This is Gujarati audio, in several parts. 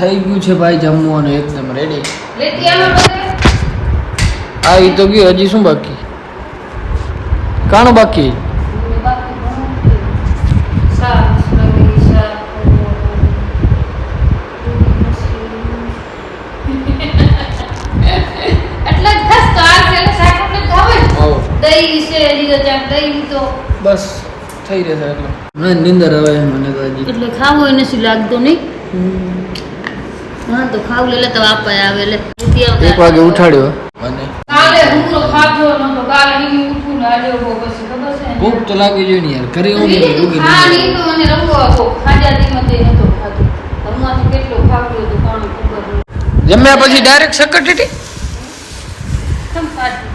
થઈ ગયું છે ભાઈ જમવાનું? એકદમ રેડી આ એ તો ગયું હજી શું બાકી? કાણું બાકી? બસ થઈ રહેશે એટલે. મને નીંદર આવે મને તો એટલે ખાવું હોય શું લાગતો નહીં? હા તો ખાવ લે તો આપા આવે લે. એક વાગે ઉઠાડ્યો. અને કાલે હુંગરો ખાધો નતો કાલે ઈ ઉઠું ને આજે ઊભો પછી ખબર છે? ભૂખ તો લાગી જોઈએ ને યાર કરી હું ઈ નહીં તો તો મને રંગો આપો ખાજા દી મતે નતો ખાધો. રમવાથી કેટલો ખાવ્યો તો કોણ ખબર જમ્યા પછી ડાયરેક્ટ સકટેટી કેમ ખાધું?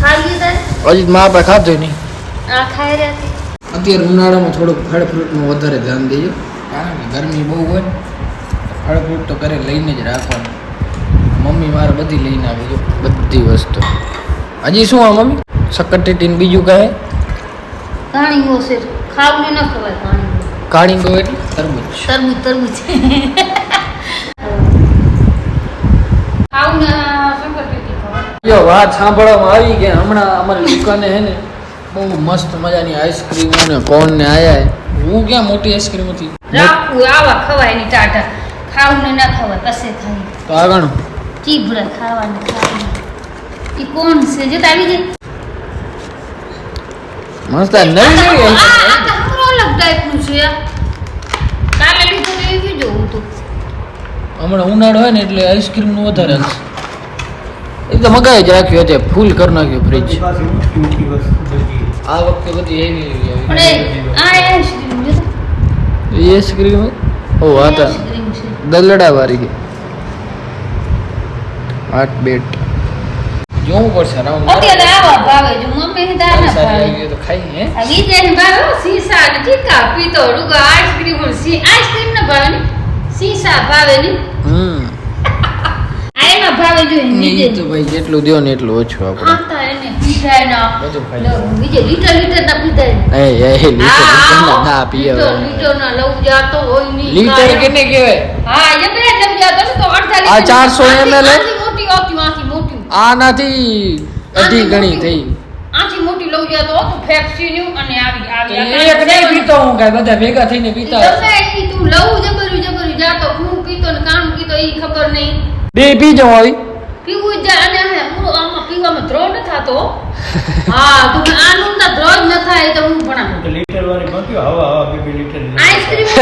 ખાઈ લીધા મા બાપા ખાધો નહીં. આ ખાઈ રહ્યા અત્યારે ઉનાળામાં થોડુંક ફળ ફ્રૂટમાં વધારે ધ્યાન દેજો. કારણ કે ગરમી બહુ હોય ને. ફળ ફ્રૂટ તો ઘરે લઈને જ રાખવાનું. મમ્મી મારે બધી લઈને આવી જો બધી વસ્તુ. હજી શું આ મમ્મી? સકટેટીને બીજું કહે કાણીંગો છે. ખાવું ન ખવાય કાણીંગો કાણીંગો એટલે તરબૂચ. તરબૂચ તરબૂચ. વાત સાંભળવામાં આવી કે હમણાં અમારી દુકાને હે ને બહુ મસ્ત મજાની આઈસ્ક્રીમો ને કોન ને આયા હું ક્યાં મોટી આઈસ્ક્રીમ હતી? આવા ખવાયની ટાટા ખાવું ને ના ખવાય કશે ખાઈ તો આગળ? ચીભરા ખાવાની ખાવાની. એ કોણ છે? જે આવી જાય મસ્ત નવી નવી આ આ તો હમરો અલગ ટાઈપનું છે કાલે લીધું તો એવી જોઉં તો. હમણાં ઉનાળો હોય ને એટલે આઈસ્ક્રીમનું વધારે હશે એ તો મગાઈ જ રાખ્યો છે ફૂલ કરી નાખ્યો ફ્રીજ. આ વખતે બધી એવી આઈસ્ક્રીમ ઓ આ છે આઠ બેટ. જોવું પડશે રાઉન્ડ અત્યારે આવા ભાવે. જો મમ્મી દા ના ભાવે. તો ખાઈ હે? આ વિજય ભાવે સીસા ને ચીકા પીતો રૂગો આઈસ્ક્રીમ સી આઈસ્ક્રીમ ના ભાવે ને? સીસા ભાવે ને? હમ. ભાવે જો ઈ તો ભાઈ જેટલું દ્યો ને એટલું ઓછું આપણે પીધાય ના બધું ખાઈ લો, વિજય લીટર લીટર ના પીધાય એ એ લીટર લીટર ના ના પીએ લીટર લીટર ના લઉં જાતો હોયની લીટર કેને કહેવાય હા એ બે લઉં જાતો તો અડધા આ 400 ml મોટી આ નથી અઢી ગણી થઈ આથી મોટી લઉં જાતો તો ફેક્સી અને આવી આવી એક નહીં પીતો હું કાંઈ બધા ભેગા થઈને પીતા ઈ તું લઉં જબરું જબરું જાતો હું પીતો ને કામ કીતો ઈ ખબર નહીં બે પી જવાય પીવું જ અને હું આમાં પીવામાં ન થાતો હા તું આનું તો ન થાય તો હું પણ લીટર વાળી બનતી હવા હવા બે બે લીટર. આઈસ્ક્રીમ ન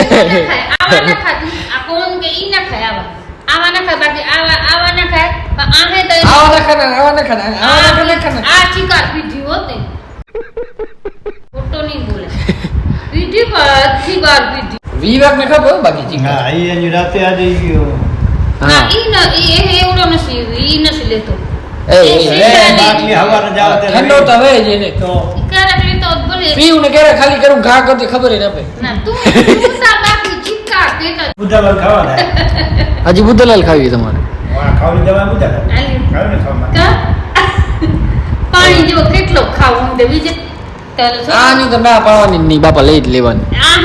ખાય આવા ન ખાતી આ કોણ કે ઈ ન ખાય આવા. આવા ન ખાય બાકી આવા આવા ન ખાય. પણ આને તો આવા ન ખાય આવા ન ખાય આવા ન ખાના આ ચીકાર પીધી હોતે ને ખોટો નહીં બોલે. પીધી અડધી બાર પીધી. વિવેક ને ખબર બાકી ચીકાર. હા, ઈ એની રાતે આજે ગયો. હા ઈ ન ઈ એ એવડો નથી ઈ નથી લેતો. ઠંડો તો હવે જ એને. પીવું ને ક્યારે ખાલી કરું ઘા કરતી ખબર ના. હજી બુદ્ધલાલ ખાવી તમારે. પાણી જેવો કેટલો ખાવું દે બીજે આની તો ના પાડવાની નહીં બાપા લઈ જ લેવાની. આ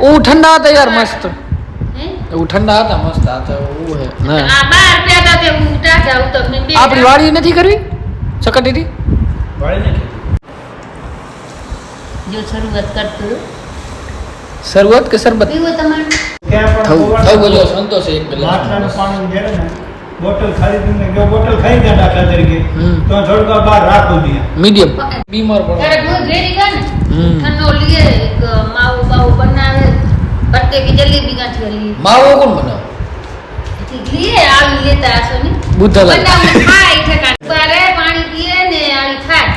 હે ઠંડા હતા યાર મસ્ત? એવું ઠંડા હતા મસ્ત હતા એવું હે. ના. આ બાર પ્યાદા તે હું ટાટા હું તો મેં બે આપણી વાડી નથી કરવી? સકટીટી વાળી નથી. જો શરૂઆત કરતું શરૂઆત કે શરબત? પીવો તમારે. ક્યાં પણ થવું ગોવાળ- થવું બધો સંતોષ એક માટલાનું ગ્લાસ પાણી ઘેરે ને બોટલ ખરીદીને જો બોટલ ખાઈ ગયા દાખલા તરીકે. હમ. તો થોડીક વાર બહાર રાખવું જોઈએ મીડિયમ. બીમાર ત્યારે પડો હું ઘેરી ગયા ને. હમ. ઠંડો લીએ એક માવો બાવો બનાવે. બટ્ટે કે જલેબી ગાંઠિયા લીએ માવો કોણ બનાવે લીએ આવી લેતા હશો ને બુદ્ધલાલ બનાવીને ખાય ઠેકાણે. બારે પાણી પીએ ને આવી ખાય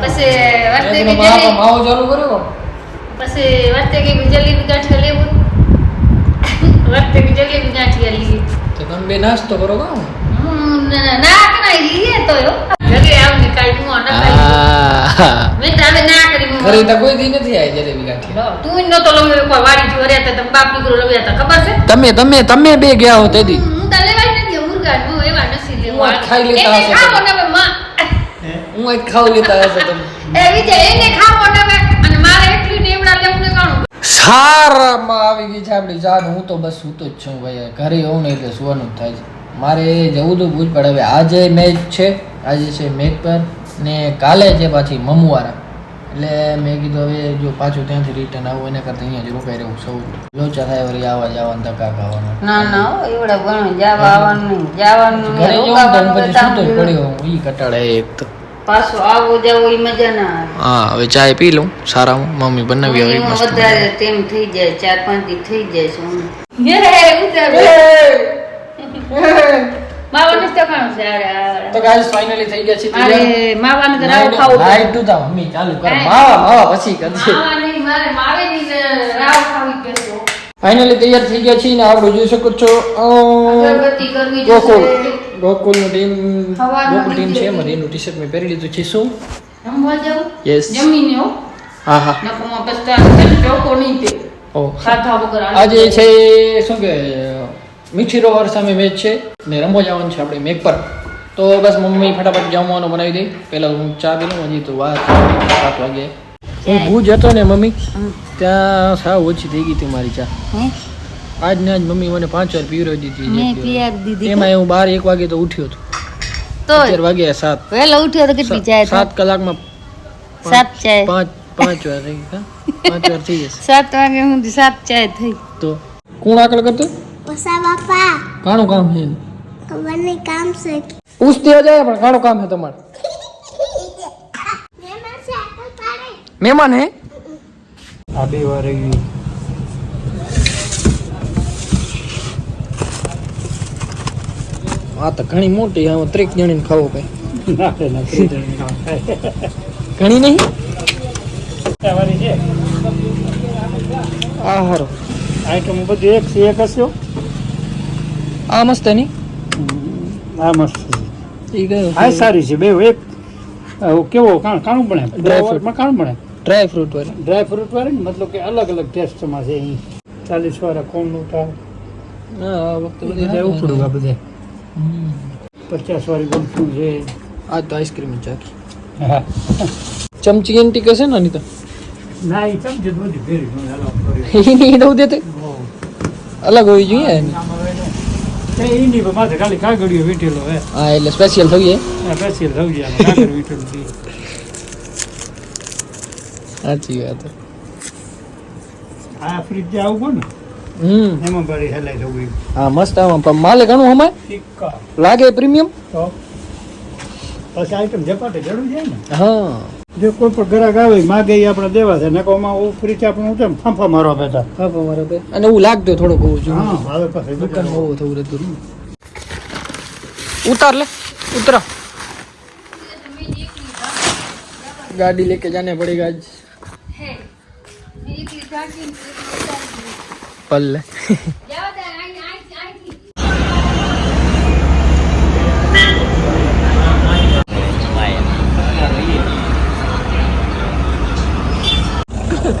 પછી વર્તે કે જલેબી માવો ચાલુ કર્યો પછી વર્તે કે જલેબી ગાંઠિયા લેવું વર્તે કે જલેબી ગાંઠિયા લીએ તો તમે બે નાસ્તો કરો હમ, ના ના, ના લીએ તો યો ઘરે આવીને કાંઈ મું ન ખાઈ આ મેં તો ના કરી ઘરે તો કોઈ દી નથી આવી જલેબી તું કોઈ વાડી જો તમે બાપ દીકરો લવ્યા હતા ખબર છે? તમે તમે તમે બે ગયા હો તેથી હું તો લેવાય નથી મુર્ગા હું એવા નથી લેવું હું ખાઈ લેતા એને હશો ખાવો માં. હું? આજ ખાવ લેતા હશો તમે. એ વિજય એને ખાવો ને હવે હારમાં આવી ગઈ છે આપણી જાન હું તો બસ સૂતો જ છું ભાઈ. ઘરે હોઉં ને એટલે સુવાનું જ થાય છે. મારે જવું તો ભૂલ પડે હવે આજે મેચ છે. આજે છે મેઘપર ને કાલે છે પાછી મમુવારા. એટલે મેં કીધું હવે જો પાછું ત્યાંથી રિટર્ન આવું એના કરતાં અહીંયા જ રોકાઈ રહેવું સૌ. લોચા થાય વળી આવા જવાનું ધક્કા ખાવાનું. ના ના એવડે ભણો જવા આવવાનું નહીં. જવાનું ઘરે પછી સૂતો પડ્યો હું ઈ કટાળે એક તો. પાછું આવું જવું એ મજા ના આવે. હા હવે ચાય પી લઉં સારામાં. મમ્મી બનાવી આવી મસ્ત વધારે તેમ થઈ જાય ચાર પાંચ દી થઈ જાય છે હું. હે, ઉતાર. માવાનું જ ટકાણું છે અરે, અરે. તો ગાઈસ ફાઇનલી થઈ ગયા છે મારે માવાનું તો રાવ ખાવું છે. લાઈટ તું મમ્મી ચાલુ કર માવા માવા પછી કરજે માવા નહીં, મારે માવેની ને રાવ ખાવી પેસો. ફાઇનલી તૈયાર થઈ ગયા છીએ ને આપણે જોઈ શકો છો અગરબત્તી કરવી ગોકુલ. ગોકુલનું ટીમ ગોકુલ ટીમ છે નીકળી. એનું ટી શર્ટ મેં પહેરી લીધું છે શું રમવા જાઉં? યસ જમીને હો. હા હા નકરમાં પસ્તાળો છે ને, નહીં તે. ઓ ખાધા વગર આજે છે શું કે મિક્સી રોવર સામે મેચ છે ને રમવા જવાનું છે આપણે મેક પર. તો બસ મમ્મી ફટાફટ જમવાનું બનાવી દઈ પહેલા હું ચા પીલું હજી તો વાત સાત વાગે. હું ભૂજ હતો ને મમ્મી ત્યાં સાવ ઓછી થઈ ગઈ હતી મારી ચા? આજ ને આજ મમ્મી મને પાંચ વાર પીવડાવી દીધી એમાં હું બાર એક વાગે તો ઉઠ્યો હતો. તો વાગ્યા સાત. વહેલો ઉઠ્યો તો કેટલી થાય? સાત કલાકમાં સાત ચાય પાંચ પાંચ વાર થઈ પાંચ વાર થઈ જશે. સાત વાગે સાત ચાય થઈ. તો કોણ આગળ કરતો? પસા બાપા. કાણું કામ છે? ખબર નહીં કામ છે. પૂછતી જાય પણ કાણું કામ છે તમારે. મહેમાન હે? આ બે વાર આવી આ તો ઘણી મોટી આમાં ત્રીક જણીને ખાવો જણ કામ થાય. ઘણી નહીં? આ હારો. આઈટમ બધું એક છે એક હશે? આ મસ્ત નહીં આ મસ્ત છે. એ આ સારી છે બે એક કેવો કાણ કાણું બને? Dry fruit. માં કાણું બને? ડ્રાય ફ્રૂટ વાળી. ડ્રાય ફ્રૂટ વાળી મતલબ કે અલગ અલગ ટેસ્ટમાં છે અહીં ચાલીસ વાળા કોણનું થાય હા આ વખતે બધી ઉપડું આ બધે. પચાસ વાળી ગમતું છે. આ તો આઈસ્ક્રીમ ચાખી હા. ચમચી એન્ટી કશે ને અનિતા? તો ના એ ચમચી જ બધી ભેરી. એ નહીં દઉં દેતે? અલગ હોવી જોઈએ એની. તે ઈની માથે ખાલી કાગળિયો વીંટેલો હે. હા એટલે સ્પેશિયલ થઈ જાય કાગળ વીંટેલું છે. સાચી વાત આ ફ્રીજ આવું ને હમ. એમાં હેલાઈ જવું હા મસ્ત આમાં પણ માલે ઘણું હમાય? લાગે પ્રીમિયમ તો. પછી આઈટમ જપાટે જડું જાય ને? હા. જો કોઈ પણ ગ્રાહક આવે માગે એ આપણે દેવા છે. નકોમાં ફ્રીજ આપણે ઉઠે ફાંફા મારવા બેઠા? ફાંફા મારવા બેઠા. અને હું લાગતો થોડુંક હોવું છું હા હવે પછી દુકાન હોવું થવું રહેતું ઉતાર લે ઉતરા. ગાડી લેકે જાને પડી ગાજ. પલ્લે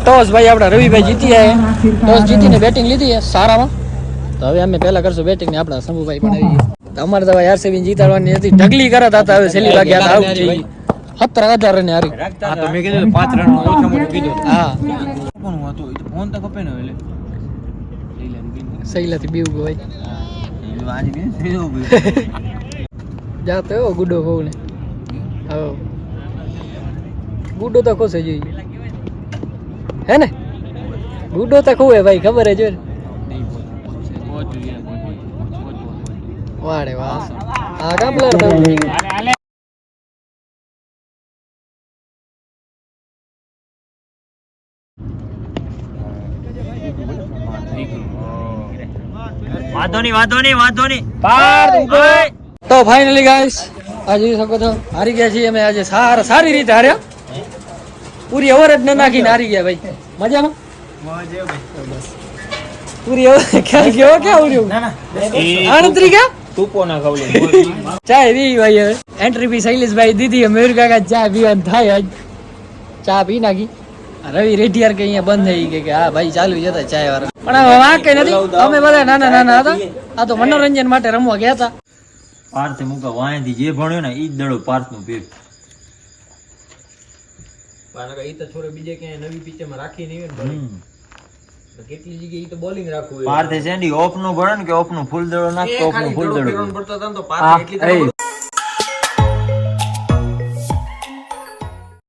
ટોસ ભાઈ આપણા રવિભાઈ જીતી આયા ટોસ જીતીને બેટિંગ લીધી સારામાં. તો હવે અમે પહેલા કરશું બેટિંગ ને આપણા શંભુભાઈ પણ આવી અમારે તો ભાઈ આરસીબી જીતાડવાની હતી. ઢગલી કરતા હતા હવે છેલ્લી વાગે આ આઉટ થઈ ગઈ સત્તર હજાર રન હારી. હા તો મેં કીધું પાંચ રન ઓછા મોટું કીધું. હા. કોણ હતો? ફોન તો કપે ને એટલે સહેલાથી બીવ ભાઈ જાતો એવો ગુડો હોવ ને. હો ગુડો તો ખુશ જોઈએ. હે ને? ગુડો તો ખૂબ ભાઈ ખબર હે જો. વાડે વાહ. આ કામ તો. વાંધો નહીં વાંધો નહીં વાંધો નહીં. તો ફાઇનલી ગાઈસ આજે શકો છો હારી ગયા છીએ અમે આજે. સારા સારી રીતે હાર્યા. પૂરી ઓવર જ ન નાખીને હારી ગયા ભાઈ. મજામાં? પૂરી ઓવર ખ્યાલ ગયો? ક્યાં ઉર્યું આણત્રી ગયા? તુપો ના ખવલે ચા પી ભાઈ હવે. એન્ટ્રી પી શૈલેષભાઈ દીધી. મયુર કાકા ચા પીવાનું થાય આજ. ચા પી નાખી. રવિ રેઢિયાર કે અહીંયા બંધ થઈ ગઈ કે હા ભાઈ ચાલુ જતા ચાય વાળા. પણ હવે વાંક કઈ નથી. અમે બધા નાના નાના હતા. આ તો મનોરંજન માટે રમવા ગયા હતા. પાર્થ મુકા વાંયથી જે ભણ્યો ને ઈ જ દડો પાર્થનું પેટ. એ તો થોડો બીજે ક્યાંય નવી પિક્ચરમાં રાખી નહીં. કેટલી જગ્યાએ તો બોલિંગ રાખવું પાર્થે શેન્ડી ઓફનું ભણે કે ઓફનું ફૂલ દડો નાખતો ફૂલ ઓફનું ફૂલ દડો